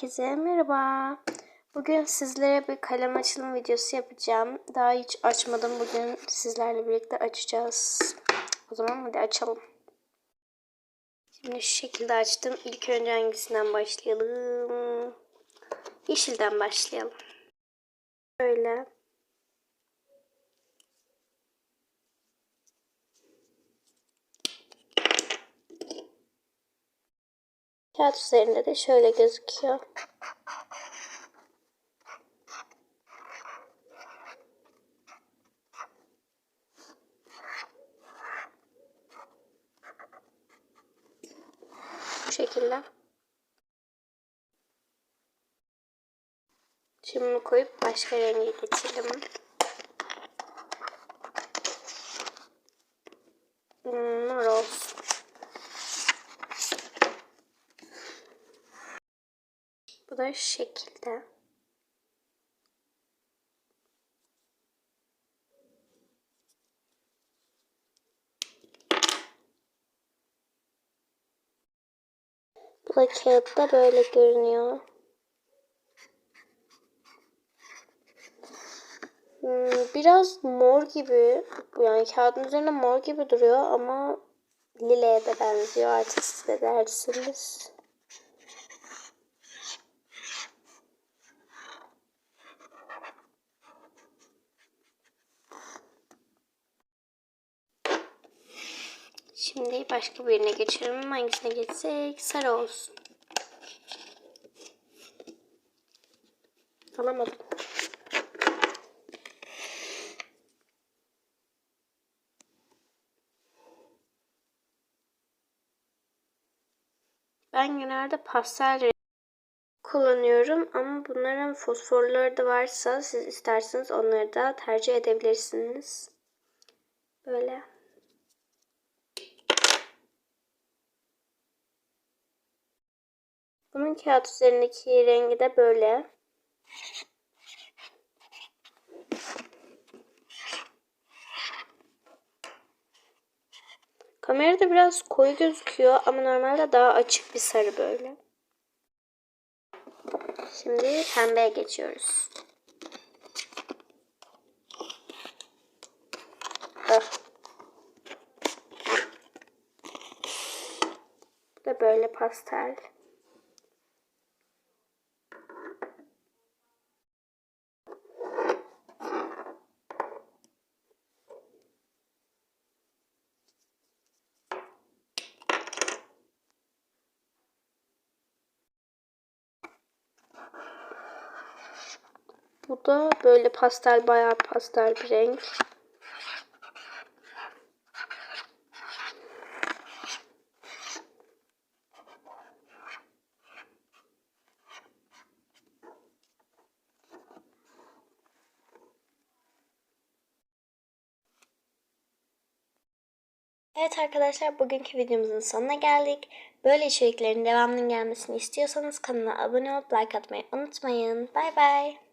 Herkese merhaba. Bugün sizlere bir kalem açılım videosu yapacağım. Daha hiç açmadım. Bugün sizlerle birlikte açacağız. O zaman hadi açalım. Şimdi şu şekilde açtım. İlk önce hangisinden başlayalım? Yeşilden başlayalım. Böyle. Kağıt üzerinde de şöyle gözüküyor. Bu şekilde. Şimdi koyup başka renge geçelim. Hmm, Mor olsun. Bu da şu şekilde. Bu da kağıtta böyle görünüyor. Hmm, biraz mor gibi. Yani kağıdın üzerinde mor gibi duruyor ama lileye de benziyor. Artık siz de dersiniz. Şimdi başka birine geçelim. Hangisine geçsek? Sarı olsun. Alamadım. Ben genelde pastel kullanıyorum ama bunların fosforları da varsa siz isterseniz onları da tercih edebilirsiniz. Böyle. Bunun kağıt üzerindeki rengi de böyle. Kamerada biraz koyu gözüküyor ama normalde daha açık bir sarı böyle. Şimdi pembeye geçiyoruz. Bu da böyle pastel. Bu da böyle pastel bayağı pastel bir renk. Evet arkadaşlar bugünkü videomuzun sonuna geldik. Böyle içeriklerin devamının gelmesini istiyorsanız kanala abone olup like atmayı unutmayın. Bay bay.